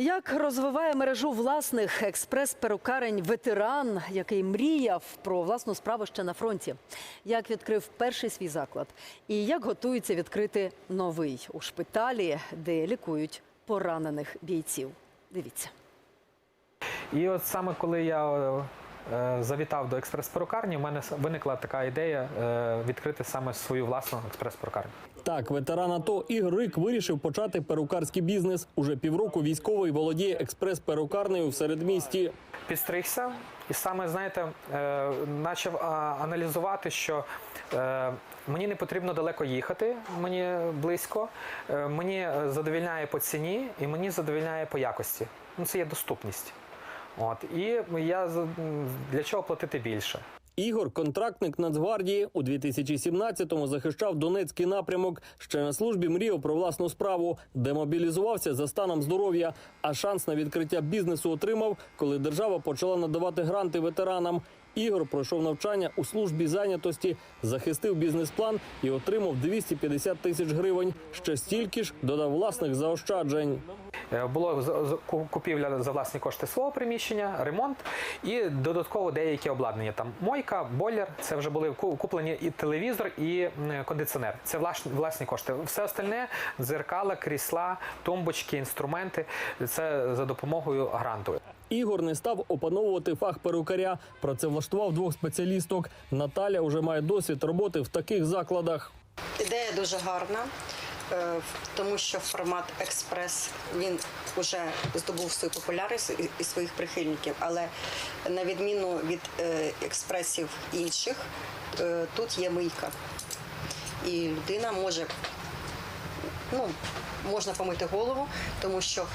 Як розвиває мережу власних експрес-перукарень ветеран, який мріяв про власну справу ще на фронті? Як відкрив перший свій заклад? І як готується відкрити новий у шпиталі, де лікують поранених бійців? Дивіться. І от саме коли я е, завітав до експрес-перукарні, у мене виникла така ідея е, відкрити саме свою власну експрес-перукарню. Так, ветеран АТО Ігор Рик вирішив почати перукарський бізнес. Уже півроку військовий володіє експрес-перукарнею в середмісті. Підстригся, і саме знаєте, е, почав аналізувати, що е, мені не потрібно далеко їхати, мені близько, е, мені задовільняє по ціні і мені задовільняє по якості. Ну, це є доступність. От і я для чого платити більше? Ігор, контрактник Нацгвардії, у 2017-му захищав Донецький напрямок. Ще на службі мріяв про власну справу, демобілізувався за станом здоров'я. А шанс на відкриття бізнесу отримав, коли держава почала надавати гранти ветеранам. Ігор пройшов навчання у службі зайнятості, захистив бізнес-план і отримав 250 тисяч гривень. Ще стільки ж додав власних заощаджень. Е, Було купівля за власні кошти свого приміщення, ремонт і додатково деякі обладнання. Там мойка, бойлер. Це вже були куплені і телевізор, і кондиціонер. Це власні, власні кошти. Все остальне дзеркала, крісла, тумбочки, інструменти. Це за допомогою гранту. Ігор не став опановувати фах перукаря. Працевлаштував двох спеціалісток. Наталя вже має досвід роботи в таких закладах. Ідея дуже гарна, е, тому що формат експрес він вже здобув свою популярність і- своїх прихильників. Але на відміну від е, експресів інших, е, тут є мийка. І людина може ну, можна помити голову, тому що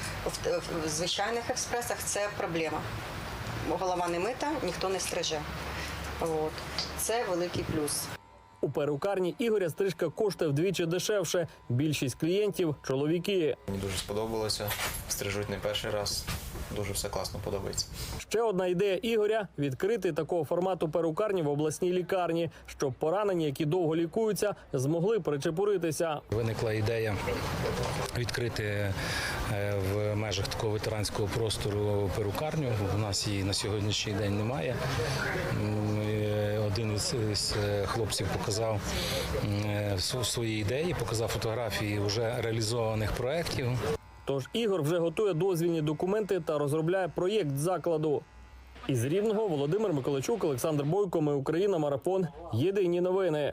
в звичайних експресах це проблема. Голова не мита, ніхто не стриже. От. Це великий плюс. У перукарні Ігоря стрижка коштує вдвічі дешевше. Більшість клієнтів чоловіки. Мені дуже сподобалося. Стрижуть не перший раз. Дуже все класно подобається. Ще одна ідея Ігоря відкрити такого формату перукарні в обласній лікарні, щоб поранені, які довго лікуються, змогли причепуритися. Виникла ідея відкрити е, в межах такого ветеранського простору перукарню. У нас її на сьогоднішній день немає. Один із, із е, хлопців показав е, свої ідеї, показав фотографії вже реалізованих проєктів. Тож Ігор вже готує дозвільні документи та розробляє проєкт закладу. Із Рівного Володимир Миколачук, Олександр Бойко. Ми Україна. Марафон. Єдині новини.